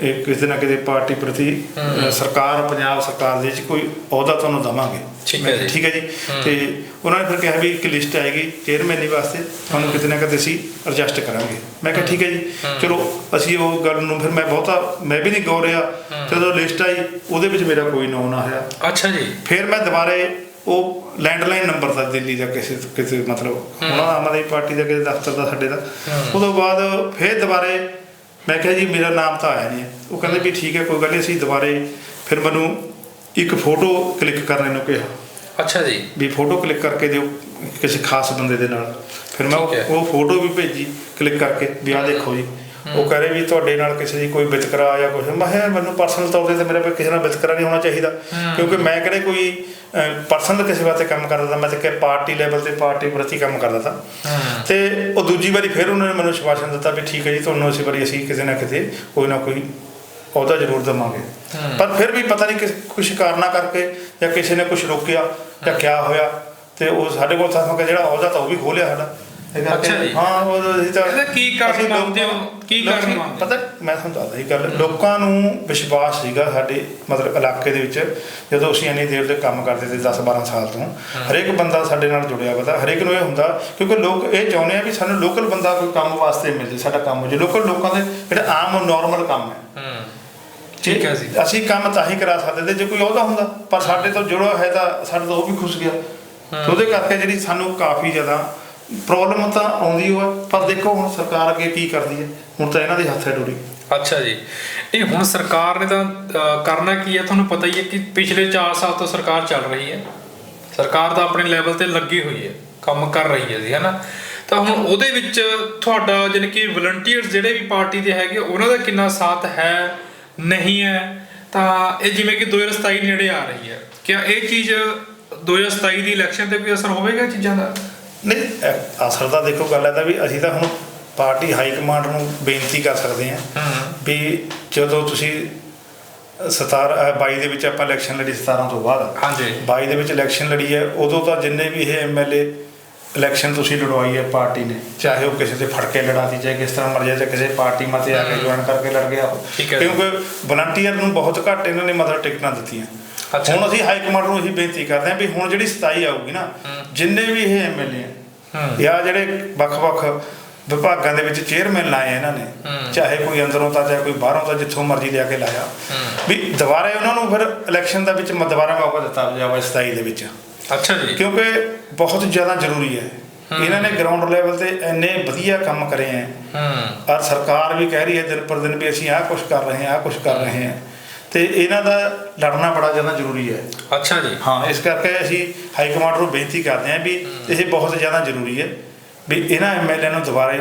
ਇਹ ਕਿਸੇ ਨਾ ਕਿਸੇ ਪਾਰਟੀ ਪ੍ਰਤੀ ਸਰਕਾਰ ਪੰਜਾਬ ਸਰਕਾਰ ਦੇ ਵਿੱਚ ਕੋਈ ਅਹੁਦਾ ਤੁਹਾਨੂੰ ਦਵਾਂਗੇ। ਠੀਕ ਹੈ ਜੀ। ਠੀਕ ਹੈ ਜੀ। ਤੇ ਉਹਨਾਂ ਨੇ ਫਿਰ ਕਿਹਾ ਵੀ ਇੱਕ ਲਿਸਟ ਆਏਗੀ ਚੇਅਰਮੈਨੀ ਵਾਸਤੇ ਤੁਹਾਨੂੰ ਕਿਤੇ ਨਾ ਕਿਤੇ ਅਸੀਂ ਐਡਜਸਟ ਕਰਾਂਗੇ। ਮੈਂ ਕਿਹਾ ਠੀਕ ਹੈ ਜੀ। ਚਲੋ ਅਸੀਂ ਉਹ ਗੱਲ ਨੂੰ ਫਿਰ ਮੈਂ ਬਹੁਤਾ ਮੈਂ ਵੀ ਨਹੀਂ ਗੌਰ ਰਿਹਾ। ਜਦੋਂ ਲਿਸਟ ਆਈ ਉਹਦੇ ਵਿੱਚ ਮੇਰਾ ਕੋਈ ਨਾਂ ਨਾ ਆਇਆ। ਅੱਛਾ ਜੀ। ਫਿਰ ਮੈਂ ਦੁਬਾਰੇ ਉਹ ਲੈਂਡਲਾਈਨ ਨੰਬਰ ਦਾ ਦਿੱਲੀ ਦਾ ਕਿਸੇ ਕਿਸੇ ਮਤਲਬ ਉਹਨਾਂ ਦਾ ਆਮ ਆਦਮੀ ਪਾਰਟੀ ਦਾ ਕਿਸੇ ਦਫ਼ਤਰ ਦਾ ਸਾਡੇ ਦਾ। ਉਦੋਂ ਬਾਅਦ ਫਿਰ ਦੁਬਾਰੇ ਮੈਂ ਕਿਹਾ ਜੀ ਮੇਰਾ ਨਾਮ ਤਾਂ ਆਇਆ ਨਹੀਂ। ਉਹ ਕਹਿੰਦੇ ਵੀ ਠੀਕ ਹੈ ਕੋਈ ਗੱਲ ਨਹੀਂ ਅਸੀਂ ਦੁਬਾਰੇ ਫਿਰ ਮੈਨੂੰ ਇੱਕ ਫੋਟੋ ਕਲਿੱਕ ਕਰਨ ਨੂੰ ਕਿਹਾ। ਅੱਛਾ ਜੀ। ਵੀ ਫੋਟੋ ਕਲਿੱਕ ਕਰਕੇ ਦਿਓ ਕਿਸੇ ਖਾਸ ਬੰਦੇ ਦੇ ਨਾਲ। ਫਿਰ ਮੈਂ ਉਹ ਫੋਟੋ ਵੀ ਭੇਜੀ ਕਲਿੱਕ ਕਰਕੇ ਵੀ ਆਹ ਦੇਖੋ ਜੀ। ਉਹ ਕਹ ਰਹੇ ਵੀ ਤੁਹਾਡੇ ਨਾਲ ਕਿਸੇ ਦੀ ਕੋਈ ਵਿਤਕਰਾ ਜਾਂ ਕੁਝ ਮੈਂ ਕਿਹਾ ਮੈਨੂੰ ਪਰਸਨਲ ਤੌਰ ਤੇ ਮੇਰਾ ਕੋਈ ਕਿਸੇ ਨਾਲ ਵਿਤਕਰਾ ਨਹੀਂ ਹੋਣਾ ਚਾਹੀਦਾ। ਕਿਉਂਕਿ ਮੈਂ ਕਿਹੜੇ ਕੋਈ ਪਰਸਨਲ ਕਿਸੇ ਵਾਸਤੇ ਕੰਮ ਕਰਦਾ ਤਾਂ ਮੈਂ ਤਾਂ ਕਿ ਪਾਰਟੀ ਲੈਵਲ ਤੇ ਪਾਰਟੀ ਪ੍ਰਤੀ ਕੰਮ ਕਰਦਾ ਤਾਂ। ਤੇ ਉਹ ਦੂਜੀ ਵਾਰੀ ਫਿਰ ਉਹਨਾਂ ਨੇ ਮੈਨੂੰ ਸ਼ਵਾਸ਼ਨ ਦਿੱਤਾ ਵੀ ਠੀਕ ਹੈ ਜੀ ਤੁਹਾਨੂੰ ਇਸੇ ਵਾਰੀ ਅਸੀਂ ਕਿਸੇ ਨਾ ਕਿਤੇ ਕੋਈ ਨਾ ਕੋਈ ਅਹੁਦਾ ਜ਼ਰੂਰ ਦੇਵਾਂਗੇ। ਪਰ ਫਿਰ ਵੀ ਪਤਾ ਨਹੀਂ ਕੁਝ ਕਾਰਨਾ ਕਰਕੇ ਜਾਂ ਕਿਸੇ ਨੇ ਕੁਝ ਰੋਕਿਆ ਜਾਂ ਕਿਆ ਹੋਇਆ ਤੇ ਉਹ ਸਾਡੇ ਕੋਲ ਤਾਂ ਜਿਹੜਾ ਅਹੁਦਾ ਤਾਂ ਉਹ ਵੀ ਖੋਲਿਆ ਸਾਡਾ। ਕਰਕੇ- ਅੱਛਾ ਜੀ। ਹਾਂ ਉਹ ਅਸੀਂ ਤਾਂ ਇਹਦਾ ਕੀ ਕਾਰਨ ਅਸੀਂ ਲੋਕਾਂ- ਮੰਨਦੇ ਹੋ? ਕੀ ਕਾਰਨ ਲੋਕੀ- ਮੰਨਦੇ ਹੋ? ਪਤਾ ਮੈਂ ਤੁਹਾਨੂੰ ਦੱਸਦਾ ਇਹ ਗੱਲ। ਲੋਕਾਂ ਨੂੰ ਵਿਸ਼ਵਾਸ ਸੀਗਾ ਸਾਡੇ ਮਤਲਬ ਇਲਾਕੇ ਦੇ ਵਿੱਚ ਜਦੋਂ ਅਸੀਂ ਇੰਨੀ ਦੇਰ ਦੇ ਕੰਮ ਕਰਦੇ ਤੇ 10 12 ਸਾਲ ਤੋਂ ਹਰੇਕ ਬੰਦਾ ਸਾਡੇ ਨਾਲ ਜੁੜਿਆ ਹੋਇਆ ਤਾਂ ਹਰੇਕ ਨੂੰ ਇਹ ਹੁੰਦਾ ਕਿਉਂਕਿ ਲੋਕ ਇਹ ਚਾਹੁੰਦੇ ਆ ਵੀ ਸਾਨੂੰ ਲੋਕਲ ਬੰਦਾ ਕੋਈ ਕੰਮ ਵਾਸਤੇ ਮਿਲ ਜੇ ਸਾਡਾ ਕੰਮ ਹੋ ਜੇ। ਲੋਕਲ ਲੋਕਾਂ ਦੇ ਜਿਹੜੇ ਆਮ ਨਾਰਮਲ ਕੰਮ ਹੈ। ਹੂੰ। ਠੀਕ ਹੈ ਜੀ। ਅਸੀਂ ਕੰਮ ਤਾਂ ਹੀ ਕਰਾ ਸਕਦੇ ਤੇ ਜੇ ਕੋਈ ਉਹਦਾ ਹੁੰਦਾ ਪਰ ਸਾਡੇ ਤੋਂ ਜੁੜਿਆ ਹੈ ਤਾਂ ਸਾਡੇ ਤੋਂ ਉਹ ਵੀ ਖੁੱਸ ਗਿਆ। ਤੇ ਉਹਦੇ ਕਰਕੇ ਜਿਹੜੀ ਸਾਨੂੰ ਕਾਫੀ ਜ਼ਿਆਦਾ ਪ੍ਰੋਬਲਮ ਤਾਂ ਆਉਂਦੀ ਹੋਆ ਪਰ ਦੇਖੋ ਹੁਣ ਸਰਕਾਰ ਅੱਗੇ ਕੀ ਕਰਦੀ ਹੈ। ਹੁਣ ਤਾਂ ਇਹਨਾਂ ਦੇ ਹੱਥ ਹੈ ਡੋਰੀ। ਅੱਛਾ ਜੀ। ਇਹ ਹੁਣ ਸਰਕਾਰ ਨੇ ਤਾਂ ਕਰਨਾ ਕੀ ਹੈ? ਤੁਹਾਨੂੰ ਪਤਾ ਹੀ ਹੈ ਕਿ ਪਿਛਲੇ 4 ਸਾਲ ਤੋਂ ਸਰਕਾਰ ਚੱਲ ਰਹੀ ਹੈ। ਸਰਕਾਰ ਤਾਂ ਆਪਣੇ ਲੈਵਲ ਤੇ ਲੱਗੀ ਹੋਈ ਹੈ। ਕੰਮ ਕਰ ਰਹੀ ਹੈ ਜੀ, ਹੈਨਾ? ਤਾਂ ਹੁਣ ਉਹਦੇ ਵਿੱਚ ਤੁਹਾਡਾ ਜਾਣੀ ਕਿ ਵਲੰਟੀਅਰਸ ਜਿਹੜੇ ਵੀ ਪਾਰਟੀ ਦੇ ਹੈਗੇ, ਉਹਨਾਂ ਦਾ ਕਿੰਨਾ ਸਾਥ ਹੈ, ਨਹੀਂ ਹੈ? ਤਾਂ ਇਹ ਜਿਵੇਂ ਕਿ 2027 ਨੇੜੇ ਆ ਰਹੀ ਹੈ। ਕਿਆ ਇਹ ਚੀਜ਼ 2027 ਦੀ ਇਲੈਕਸ਼ਨ ਤੇ ਕੋਈ ਅਸਰ ਹੋਵੇਗਾ ਇਹ ਚੀਜ਼ਾਂ ਦਾ? ਨਹੀਂ ਅਸਰ ਤਾਂ ਦੇਖੋ ਗੱਲ ਹੈ ਤਾਂ ਵੀ ਅਸੀਂ ਤਾਂ ਹੁਣ ਪਾਰਟੀ ਹਾਈ ਕਮਾਂਡ ਨੂੰ ਬੇਨਤੀ ਕਰ ਸਕਦੇ ਹਾਂ ਵੀ ਜਦੋਂ ਤੁਸੀਂ 17 22 ਦੇ ਵਿੱਚ ਆਪਾਂ ਇਲੈਕਸ਼ਨ ਲੜੀ 17 ਤੋਂ ਬਾਅਦ। ਹਾਂਜੀ। 22 ਦੇ ਵਿੱਚ ਇਲੈਕਸ਼ਨ ਲੜੀ ਹੈ ਉਦੋਂ ਤਾਂ ਜਿੰਨੇ ਵੀ ਇਹ ਐਮਐਲਏ ਇਲੈਕਸ਼ਨ ਤੁਸੀਂ ਲੜਵਾਈ ਹੈ ਪਾਰਟੀ ਨੇ ਚਾਹੇ ਉਹ ਕਿਸੇ ਤੇ ਫੜ ਕੇ ਲੜਾਤੀ ਚਾਹੇ ਕਿਸ ਤਰ੍ਹਾਂ ਮਰਜ਼ੀ ਚਾਹੇ ਕਿਸੇ ਪਾਰਟੀ ਮਤੇ ਆ ਕੇ ਜੁਆਇਨ ਕਰਕੇ ਲੜ ਗਿਆ। ਕਿਉਂਕਿ ਵਲੰਟੀਅਰ ਨੂੰ ਬਹੁਤ ਘੱਟ ਇਹਨਾਂ ਨੇ ਮਤਲਬ ਟਿਕਟਾਂ ਦਿੱਤੀਆਂ। ਹੁਣ ਅਸੀਂ ਹਾਈ ਕਮਾਂਡ ਨੂੰ ਇਹੀ ਬੇਨਤੀ ਕਰਦੇ ਹਾਂ ਵੀ ਹੁਣ ਜਿਹੜੀ 27 ਆਊਗੀ ਨਾ ਜਿੰਨੇ ਵੀ ਇਹ ਐਮਐਲਏ ਆ ਜਾਂ ਜਿਹੜੇ ਵੱਖ-ਵੱਖ ਵਿਭਾਗਾਂ ਦੇ ਵਿੱਚ ਚੇਅਰਮੈਨ ਲਾਏ ਇਹਨਾਂ ਨੇ। ਚਾਹੇ ਕੋਈ ਅੰਦਰੋਂ ਤਾਂ ਚਾਹੇ ਕੋਈ ਬਾਹਰੋਂ ਤਾਂ ਜਿੱਥੋਂ ਮਰਜ਼ੀ ਲਿਆ ਕੇ ਲਾਇਆ। ਵੀ ਦੁਬਾਰਾ ਉਹਨਾਂ ਨੂੰ ਫਿਰ ਇਲੈਕਸ਼ਨ ਦਾ ਵਿੱਚ ਦੁਬਾਰਾ ਮੌਕਾ ਦਿੱਤਾ ਜਾਵੇ 27 ਦੇ ਵਿੱਚ। ਅੱਛਾ ਜੀ। ਕਿਉਂਕਿ ਬਹੁਤ ਜ਼ਿਆਦਾ ਜ਼ਰੂਰੀ ਹੈ। ਇਹਨਾਂ ਨੇ ਗਰਾਊਂਡ ਲੈਵਲ ਤੇ ਇੰਨੇ ਵਧੀਆ ਕੰਮ ਕਰੇ ਹੈ। ਹੂੰ। ਔਰ ਸਰਕਾਰ ਵੀ ਕਹਿ ਰਹੀ ਹੈ ਦਿਨ ਪਰ ਦਿਨ ਵੀ ਅਸੀਂ ਆਹ ਕੁਝ ਕਰ ਰਹੇ ਹਾਂ ਆਹ ਕੁਝ ਕਰ ਰਹੇ ਹਾਂ। ਤੇ ਇਹਨਾਂ ਦਾ ਲੜਨਾ ਬੜਾ ਜ਼ਿਆਦਾ ਜ਼ਰੂਰੀ ਹੈ। ਅੱਛਾ ਜੀ। ਹਾਂ ਇਸ ਕਰਕੇ ਅਸੀਂ ਹਾਈ ਕਮਾਂਡ ਨੂੰ ਬੇਨਤੀ ਕਰਦੇ ਹਾਂ ਵੀ ਇਹ ਬਹੁਤ ਜ਼ਿਆਦਾ ਜ਼ਰੂਰੀ ਹੈ ਵੀ ਇਹਨਾਂ ਐਮਐਲਏ ਨੂੰ ਦੁਬਾਰਾ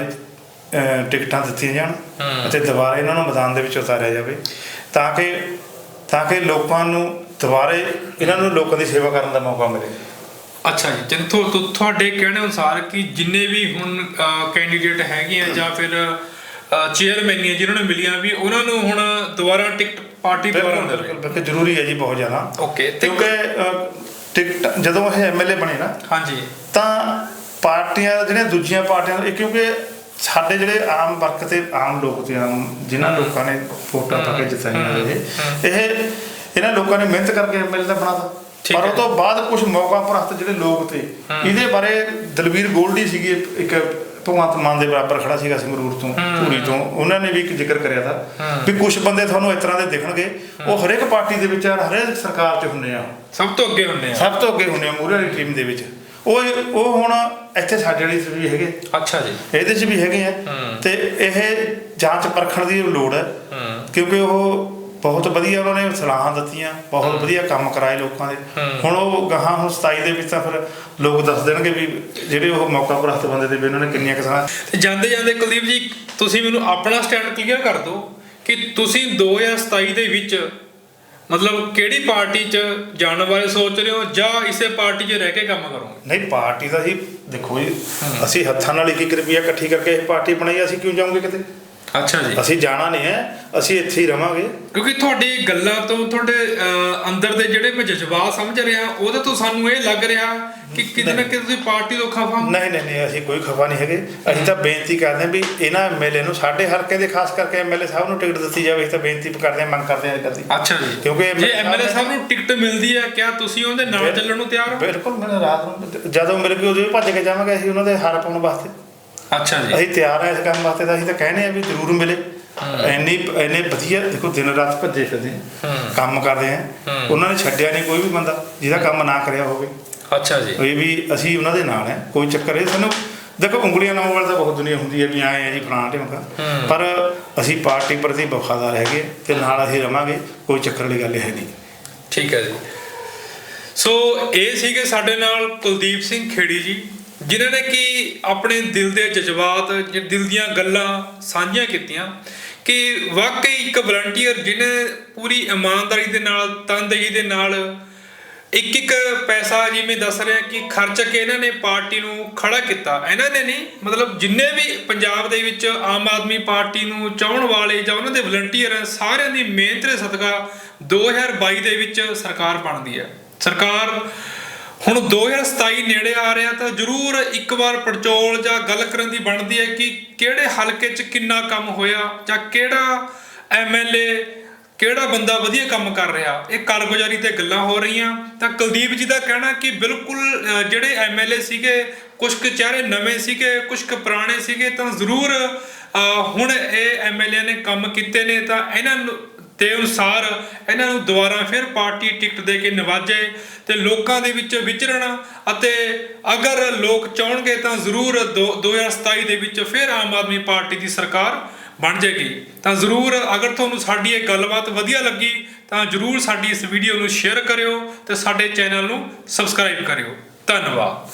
ਟਿਕਟਾਂ ਦਿੱਤੀਆਂ ਜਾਣ। ਅਤੇ ਦੁਬਾਰਾ ਇਹਨਾਂ ਨੂੰ ਮੈਦਾਨ ਦੇ ਵਿੱਚ ਉਤਾਰਿਆ ਜਾਵੇ ਤਾਂ ਕਿ ਤਾਂ ਕਿ ਲੋਕਾਂ ਨੂੰ ਦੁਬਾਰੇ ਇਹਨਾਂ ਨੂੰ ਲੋਕਾਂ ਦੀ ਸੇਵਾ ਕਰਨ ਦਾ ਮੌਕਾ ਮਿਲੇ। ਅੱਛਾ ਜੀ ਤੁ- ਤੁਹਾਡੇ ਕਹਿਣ ਅਨੁਸਾਰ ਕਿ ਜਿੰਨੇ ਵੀ ਹੁਣ ਕੈਂਡੀਡੇਟ ਹੈਗੇ ਆ ਜਾਂ ਫਿਰ ਚੇਅਰਮੈਨੀਆਂ ਜਿਨ੍ਹਾਂ ਨੂੰ ਮਿਲੀਆਂ ਵੀ ਉਹਨਾਂ ਨੂੰ ਹੁਣ ਦੁਬਾਰਾ ਟਿਕਟ ਪਾਰਟੀ ਦੁਆਰਾ ਬਿਲਕੁਲ ਬਿਲਕੁਲ ਜ਼ਰੂਰੀ ਹੈ ਜੀ ਬਹੁਤ ਜ਼ਿਆਦਾ। ਓਕੇ ਕਿਉਂਕਿ ਟਿਕਟ ਜਦੋਂ ਇਹ ਐਮਐਲਏ ਬਣੇ ਨਾ ਹਾਂਜੀ। ਤਾਂ ਪਾਰਟੀਆਂ ਜਿਹੜੀਆਂ ਦੂਜੀਆਂ ਪਾਰਟੀਆਂ ਇਹ ਕਿਉਂਕਿ ਸਾਡੇ ਜਿਹੜੇ ਆਮ ਵਰਗ ਤੇ ਆਮ ਲੋਕ ਤੇ ਆਮ ਜਿਨ੍ਹਾਂ ਲੋਕਾਂ ਨੇ ਵੋਟਾਂ ਪਾ ਕੇ ਜਿਤਾਈਆਂ ਇਹ ਇਹ ਇਹਨਾਂ ਲੋਕਾਂ ਨੇ ਮਿਹਨਤ ਕਰਕੇ ਐਮਐਲਏ ਦਾ ਬਣਾਤਾ ਪਰ ਉਹ। ਤੋਂ ਬਾਅਦ ਕੁਝ ਮੌਕਾ ਪ੍ਰਸਤ ਜਿਹੜੇ ਲੋਕ ਤੇ ਇਹਦੇ ਬਾਰੇ ਦਲਵੀਰ ਗੋਲਡੀ ਸੀਗੀ ਇੱਕ ਭਗਵੰਤ ਮਾਨ ਦੇ ਬਰਾਬਰ ਖੜਾ ਸੀਗਾ ਸੰਗਰੂਰ ਤੋਂ ਧੂਰੀ ਤੋਂ। ਉਹਨਾਂ ਨੇ ਵੀ ਇੱਕ ਜ਼ਿਕਰ ਕਰਿਆ ਤਾਂ ਵੀ ਕੁਝ ਬੰਦੇ ਤੁਹਾਨੂੰ ਇਸ ਤਰ੍ਹਾਂ ਦੇ ਦਿਖਣਗੇ। ਉਹ ਹਰੇਕ ਪਾਰਟੀ ਦੇ ਵਿੱਚ ਹਰੇਕ ਸਰਕਾਰ 'ਚ ਹੁੰਦੇ ਆ। ਸਭ ਤੋਂ ਅੱਗੇ ਹੁੰਦੇ ਆ। ਸਭ ਤੋਂ ਅੱਗੇ ਹੁੰਦੇ ਆ ਮੂਹਰੇ ਵਾਲੀ ਟੀਮ ਦੇ ਵਿੱਚ। ਉਹ ਉਹ ਹੁਣ ਇੱਥੇ ਸਾਡੇ ਵਾਲੀ ਵੀ ਹੈਗੇ। ਅੱਛਾ ਜੀ। ਇਹਦੇ 'ਚ ਵੀ ਹੈਗੇ ਆ। ਤੇ ਇਹ ਜਾਂਚ ਪਰਖਣ ਦੀ ਲੋੜ ਹੈ। ਕਿਉਂਕਿ ਉਹ ਬਹੁਤ ਵਧੀਆ ਉਹਨਾਂ ਨੇ ਸਲਾਹਾਂ ਦਿੱਤੀਆਂ ਬਹੁਤ ਵਧੀਆ ਕੰਮ ਕਰਾਏ ਲੋਕਾਂ ਦੇ। ਹੁਣ ਉਹ ਗਾਹਾਂ ਹੁਣ 27 ਦੇ ਵਿੱਚ ਤਾਂ ਫਿਰ ਲੋਕ ਦੱਸ ਦੇਣਗੇ ਵੀ ਜਿਹੜੇ ਉਹ ਮੌਕਾ ਪ੍ਰਸਤ ਬੰਦੇ ਦੇ ਵੀ ਉਹਨਾਂ ਨੇ ਕਿੰਨੀਆਂ ਕਿਸਾਨ ਤੇ ਜਾਂਦੇ ਜਾਂਦੇ ਕੁਲਦੀਪ ਜੀ ਤੁਸੀਂ ਮੈਨੂੰ ਆਪਣਾ ਸਟੈਂਡ ਕਲੀਅਰ ਕਰ ਦਿਓ ਕਿ ਤੁਸੀਂ 2027 ਦੇ ਵਿੱਚ ਮਤਲਬ ਕਿਹੜੀ ਪਾਰਟੀ 'ਚ ਜਾਣ ਬਾਰੇ ਸੋਚ ਰਹੇ ਹੋ ਜਾਂ ਇਸੇ ਪਾਰਟੀ 'ਚ ਰਹਿ ਕੇ ਕੰਮ ਕਰੋਗੇ? ਨਹੀਂ ਪਾਰਟੀ ਦਾ ਜੀ ਦੇਖੋ ਜੀ ਅਸੀਂ ਹੱਥਾਂ ਨਾਲ ਇੱਕ ਇੱਕ ਰੁਪਿਆ ਇਕੱਠੀ ਕਰਕੇ ਇਹ ਪਾਰਟੀ ਬਣਾਈ ਅਸੀਂ ਕਿਉਂ ਜਾਵਾਂਗੇ ਕਿਤੇ? ਅੱਛਾ ਜੀ। ਅਸੀਂ ਜਾਣਾ ਨਹੀਂ ਹੈ ਅਸੀਂ ਇੱਥੇ ਹੀ ਰਵਾਂਗੇ। ਕਿਉਂਕਿ ਤੁਹਾਡੀ ਗੱਲਾਂ ਤੋਂ ਤੁਹਾਡੇ ਅਹ, ਅੰਦਰ ਦੇ ਜਿਹੜੇ ਮੈਂ ਜਜ਼ਬਾਤ ਸਮਝ ਰਿਹਾ ਉਹਦੇ ਤੋਂ ਸਾਨੂੰ ਇਹ ਲੱਗ ਰਿਹਾ ਕਿ ਕਿਤੇ ਨਾ ਕਿਤੇ ਤੁਸੀਂ ਪਾਰਟੀ ਤੋਂ ਖਫਾ। ਨਹੀਂ ਨਹੀਂ ਨਹੀਂ ਅਸੀਂ ਕੋਈ ਖਫਾ ਨਹੀਂ ਹੈਗੇ। ਅਸੀਂ ਤਾਂ ਬੇਨਤੀ ਕਰਦੇ ਹਾਂ ਵੀ ਇਹਨਾਂ ਐਮਐਲਏ ਨੂੰ ਸਾਡੇ ਹਲਕੇ ਦੇ ਖਾਸ ਕਰਕੇ ਐਮਐਲਏ ਸਾਹਿਬ ਨੂੰ ਟਿਕਟ ਦਿੱਤੀ ਜਾਵੇ ਅਸੀਂ ਤਾਂ ਬੇਨਤੀ ਕਰਦੇ ਹਾਂ ਮੰਗ ਕਰਦੇ ਹਾਂ ਕਰਦੀ ਅੱਛਾ ਜੀ। ਕਿਉਂਕਿ ਜੇ ਐਮਐਲਏ ਸਾਹਿਬ ਨੂੰ ਟਿਕਟ ਮਿਲਦੀ ਹੈ ਕਿਆ ਤੁਸੀਂ ਉਹਦੇ ਨਾਲ ਚੱਲਣ ਨੂੰ ਤਿਆਰ ਹੋ? ਬਿਲਕੁਲ ਮੈਂ ਰਾਤ ਨੂੰ ਜਦੋਂ ਮਿਲ ਕੇ ਉਦੋਂ ਹੀ ਭੱਜ ਕੇ ਜਾਵਾਂਗੇ ਅਸੀਂ ਉਹਨਾਂ ਦੇ ਹਾਰ ਪਾਉਣ ਵਾਸਤੇ। ਅੱਛਾ ਜੀ। ਅਸੀਂ ਤਿਆਰ ਹਾਂ ਇਸ ਕੰਮ ਵਾਸਤੇ ਤਾਂ ਅਸੀਂ ਤਾਂ ਕਹਿੰਦੇ ਆ ਵੀ ਜ਼ਰੂਰ ਮਿਲੇ। ਇੰਨੀ ਇੰਨੇ ਵਧੀਆ ਦੇਖੋ ਦਿਨ ਰਾਤ ਭੱਜੇ ਫਿਰਦੇ ਆ, ਕੰਮ ਕਰਦੇ ਆ ਉਹਨਾਂ ਨੇ ਛੱਡਿਆ ਨਹੀਂ ਕੋਈ ਵੀ ਬੰਦਾ ਜਿਹਦਾ ਕੰਮ ਨਾ ਕਰਿਆ ਹੋਵੇ। ਅੱਛਾ ਜੀ। ਇਹ ਵੀ ਅਸੀਂ ਉਹਨਾਂ ਦੇ ਨਾਲ ਹੈ ਕੋਈ ਚੱਕਰ ਇਹ ਸਾਨੂੰ ਦੇਖੋ ਉਂਗਲੀਆਂ ਲਾਉਣ ਵਾਲੀ ਤਾਂ ਬਹੁਤ ਦੁਨੀਆ ਹੁੰਦੀ ਹੈ ਵੀ ਆਏ ਆ ਜੀ ਫਲਾਣਾ ਢਿਮਕਾ। ਪਰ ਅਸੀਂ ਪਾਰਟੀ ਪ੍ਰਤੀ ਵਫਾਦਾਰ ਹੈਗੇ ਤੇ ਨਾਲ ਅਸੀਂ ਰਵਾਂਗੇ ਕੋਈ ਚੱਕਰ ਵਾਲੀ ਗੱਲ ਹੈ ਨਹੀਂ। ਠੀਕ ਹੈ ਜੀ। ਸੋ ਇਹ ਸੀਗੇ ਸਾਡੇ ਨਾਲ ਕੁਲਦੀਪ ਸਿੰਘ ਖੇੜੀ ਜੀ। ਜਿਨ੍ਹਾਂ ਨੇ ਕਿ ਆਪਣੇ ਦਿਲ ਦੇ ਜਜ਼ਬਾਤ ਦਿਲ ਦੀਆਂ ਗੱਲਾਂ ਸਾਂਝੀਆਂ ਕੀਤੀਆਂ ਕਿ ਵਾਕਈ ਇੱਕ ਵਲੰਟੀਅਰ ਜਿਹਨੇ ਪੂਰੀ ਇਮਾਨਦਾਰੀ ਦੇ ਨਾਲ, ਤਨਦੇਹੀ ਦੇ ਨਾਲ ਇੱਕ ਇੱਕ ਪੈਸਾ ਜਿਵੇਂ ਦੱਸ ਰਿਹਾ ਕਿ ਖਰਚ ਕੇ ਇਹਨਾਂ ਨੇ ਪਾਰਟੀ ਨੂੰ ਖੜਾ ਕੀਤਾ। ਇਹਨਾਂ ਨੇ ਨਹੀਂ, ਮਤਲਬ ਜਿੰਨੇ ਵੀ ਪੰਜਾਬ ਦੇ ਵਿੱਚ ਆਮ ਆਦਮੀ ਪਾਰਟੀ ਨੂੰ ਚਾਹਣ ਵਾਲੇ ਜਾਂ ਉਹਨਾਂ ਦੇ ਵਲੰਟੀਅਰ ਸਾਰਿਆਂ ਦੀ ਮਿਹਨਤ ਦੇ ਸਦਕਾ 2022 ਦੇ ਵਿੱਚ ਸਰਕਾਰ ਬਣਦੀ ਹੈ ਸਰਕਾਰ ਹੁਣ 2027 ਨੇੜੇ ਆ ਰਿਹਾ ਤਾਂ ਜ਼ਰੂਰ ਇੱਕ ਵਾਰ ਪੜਚੋਲ ਜਾਂ ਗੱਲ ਕਰਨ ਦੀ ਬਣਦੀ ਹੈ ਕਿ ਕਿਹੜੇ ਹਲਕੇ 'ਚ ਕਿੰਨਾ ਕੰਮ ਹੋਇਆ ਜਾਂ ਕਿਹੜਾ ਐਮਐਲਏ ਕਿਹੜਾ ਬੰਦਾ ਵਧੀਆ ਕੰਮ ਕਰ ਰਿਹਾ। ਇਹ ਕਾਰਗੁਜ਼ਾਰੀ ਤੇ ਗੱਲਾਂ ਹੋ ਰਹੀਆਂ। ਤਾਂ ਕੁਲਦੀਪ ਜੀ ਦਾ ਕਹਿਣਾ ਕਿ ਬਿਲਕੁਲ ਅਹ, ਜਿਹੜੇ ਐਮਐਲਏ ਸੀਗੇ ਕੁਝ ਕੁ ਚਿਹਰੇ ਨਵੇਂ ਸੀਗੇ ਕੁਝ ਕੁ ਪੁਰਾਣੇ ਸੀਗੇ ਤਾਂ ਜ਼ਰੂਰ ਹੁਣ ਇਹ ਐਮਐਲਏ ਨੇ ਕੰਮ ਕੀਤੇ ਨੇ ਤਾਂ ਇਹਨਾਂ ਨੂੰ ਤੇ ਅਨੁਸਾਰ ਇਹਨਾਂ ਨੂੰ ਦੁਬਾਰਾ ਫਿਰ ਪਾਰਟੀ ਟਿਕਟ ਦੇ ਕੇ ਨਿਵਾਜੇ ਤੇ ਲੋਕਾਂ ਦੇ ਵਿੱਚ ਵਿਚਰਨ ਅਤੇ ਅਗਰ ਲੋਕ ਚਾਹਣਗੇ ਤਾਂ ਜ਼ਰੂਰ ਦੋ- 2027 ਦੇ ਵਿੱਚ ਫਿਰ ਆਮ ਆਦਮੀ ਪਾਰਟੀ ਦੀ ਸਰਕਾਰ ਬਣ ਜਾਏਗੀ। ਤਾਂ ਜ਼ਰੂਰ ਅਗਰ ਤੁਹਾਨੂੰ ਸਾਡੀ ਇਹ ਗੱਲਬਾਤ ਵਧੀਆ ਲੱਗੀ ਤਾਂ ਜ਼ਰੂਰ ਸਾਡੀ ਇਸ ਵੀਡੀਓ ਨੂੰ ਸ਼ੇਅਰ ਕਰਿਓ ਤੇ ਸਾਡੇ ਚੈਨਲ ਨੂੰ ਸਬਸਕ੍ਰਾਈਬ ਕਰਿਓ। ਧੰਨਵਾਦ।